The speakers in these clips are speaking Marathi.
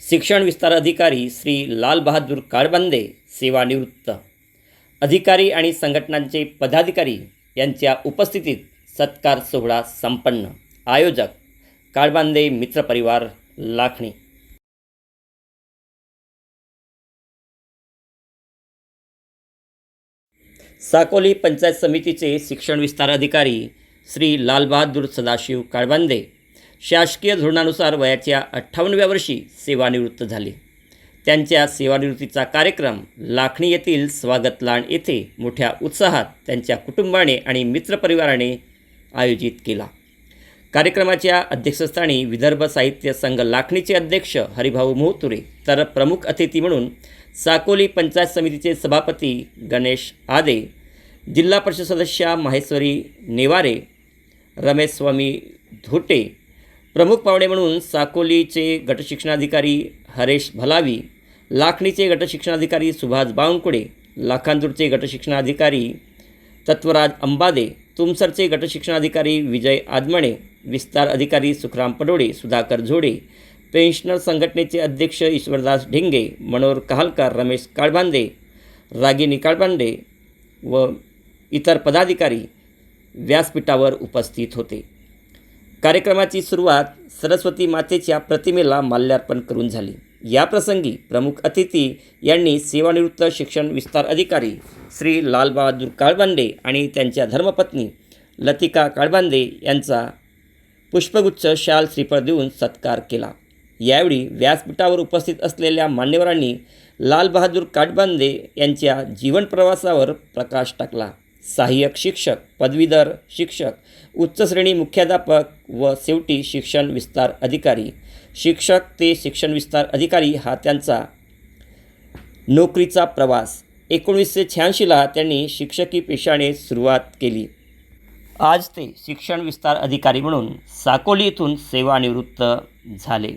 शिक्षण विस्तार अधिकारी श्री लालबहादूर काळबांदे काळबंदे सेवानिवृत्त. अधिकारी आणि संघटनांचे पदाधिकारी यांच्या उपस्थितीत सत्कार सोहळा संपन्न. आयोजक काळबांदे मित्रपरिवार लाखणी. साकोली पंचायत समितीचे शिक्षण विस्तार अधिकारी श्री लालबहादूर सदाशिव काळबांदे शासकीय धोरणानुसार वयाच्या अठ्ठावन्नव्या वर्षी सेवानिवृत्त झाले. त्यांच्या सेवानिवृत्तीचा कार्यक्रम लाखणी येथील स्वागत लाण येथे मोठ्या उत्साहात त्यांच्या कुटुंबाने आणि मित्रपरिवाराने आयोजित केला. कार्यक्रमाच्या अध्यक्षस्थानी विदर्भ साहित्य संघ लाखणीचे अध्यक्ष हरिभाऊ मोहतुरे तर प्रमुख अतिथी म्हणून साकोली पंचायत समितीचे सभापती गणेश आदे जिल्हा परिषद सदस्या माहेश्वरी नेवारे रमेश स्वामी धोटे प्रमुख पाहुणे म्हणून साकोलीचे गटशिक्षणाधिकारी हरेश भलावी लाखणीचे गटशिक्षणाधिकारी सुभाष बावनकुळे लाखांदूरचे गटशिक्षणाधिकारी तत्वराज अंबादे तुमसरचे गटशिक्षणाधिकारी विजय आदमणे विस्तार अधिकारी सुखराम पडोळे सुधाकर झोडे पेन्शनर संघटनेचे अध्यक्ष ईश्वरदास ढिंगे मनोहर कहालकर रमेश काळबांदे रागिनी काळबांडे व इतर पदाधिकारी व्यासपीठावर उपस्थित होते. कार्यक्रमाची सुरुवात सरस्वती मातेच्या प्रतिमेला माल्यार्पण करून झाली. याप्रसंगी प्रमुख अतिथी यांनी सेवानिवृत्त शिक्षण विस्तार अधिकारी श्री लालबहादूर काळबांडे आणि त्यांच्या धर्मपत्नी लतिका काळबांदे यांचा पुष्पगुच्छ शाल श्रीफळ देऊन सत्कार केला. यावेळी व्यासपीठावर उपस्थित असलेल्या मान्यवरांनी लालबहादूर काटबांदे यांच्या जीवनप्रवासावर प्रकाश टाकला. सहाय्यक शिक्षक पदवीधर शिक्षक उच्च श्रेणी मुख्याध्यापक व शेवटी शिक्षण विस्तार अधिकारी. शिक्षक ते शिक्षण विस्तार अधिकारी हा त्यांचा नोकरीचा प्रवास. एकोणीसशे शहाऐंशीला त्यांनी शिक्षकी पेशाने सुरुवात केली. आज ते शिक्षण विस्तार अधिकारी म्हणून साकोली येथून सेवानिवृत्त झाले.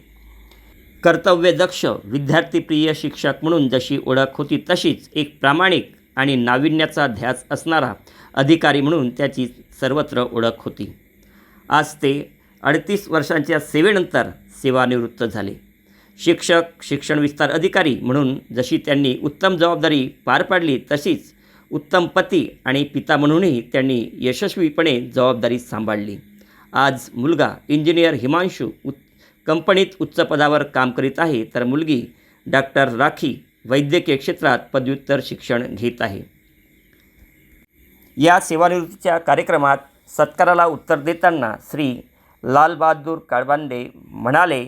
कर्तव्यदक्ष विद्यार्थीप्रिय शिक्षक म्हणून जशी ओळख होती तशीच एक प्रामाणिक आणि नाविन्याचा ध्यास असणारा अधिकारी म्हणून त्याची सर्वत्र ओळख होती. आज ते अडतीस वर्षांच्या सेवेनंतर सेवानिवृत्त झाले. शिक्षक शिक्षण विस्तार अधिकारी म्हणून जशी त्यांनी उत्तम जबाबदारी पार पाडली तशीच उत्तम पती आणि पिता म्हणूनही त्यांनी यशस्वीपणे जबाबदारी सांभाळली. आज मुलगा इंजिनियर हिमांशू उत् कंपनीत उच्च पदावर काम करीत आहे तर मुलगी डॉक्टर राखी वैद्यकीय क्षेत्रात पदव्युत्तर शिक्षण घेत आहे. या सेवानिवृत्तीच्या कार्यक्रमात सत्काराला उत्तर देताना श्री लालबहादूर काळबांडे म्हणाले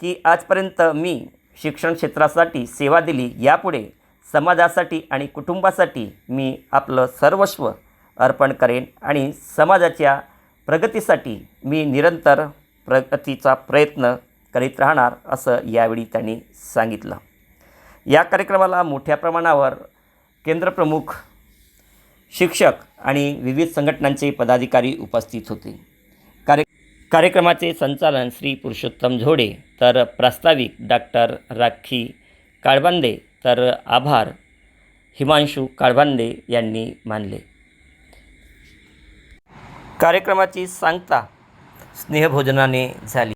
की आजपर्यंत मी शिक्षण क्षेत्रासाठी सेवा दिली. यापुढे समाजासाठी आणि कुटुंबासाठी मी आपलं सर्वस्व अर्पण करेन आणि समाजाच्या प्रगतीसाठी मी निरंतर प्रगतीचा प्रयत्न करीत राहणार असं यावेळी त्यांनी सांगितलं. या कार्यक्रमाला मोठ्या प्रमाणावर केंद्रप्रमुख शिक्षक आणि विविध संघटनांचे पदाधिकारी उपस्थित होते. कार्य कार्यक्रमाचे संचालन श्री पुरुषोत्तम झोडे तर प्रास्ताविक डॉक्टर राखी काळबांदे तर आभार हिमांशू काळबांदे यांनी मानले. कार्यक्रमाची सांगता स्नेहभोजनाने झाली.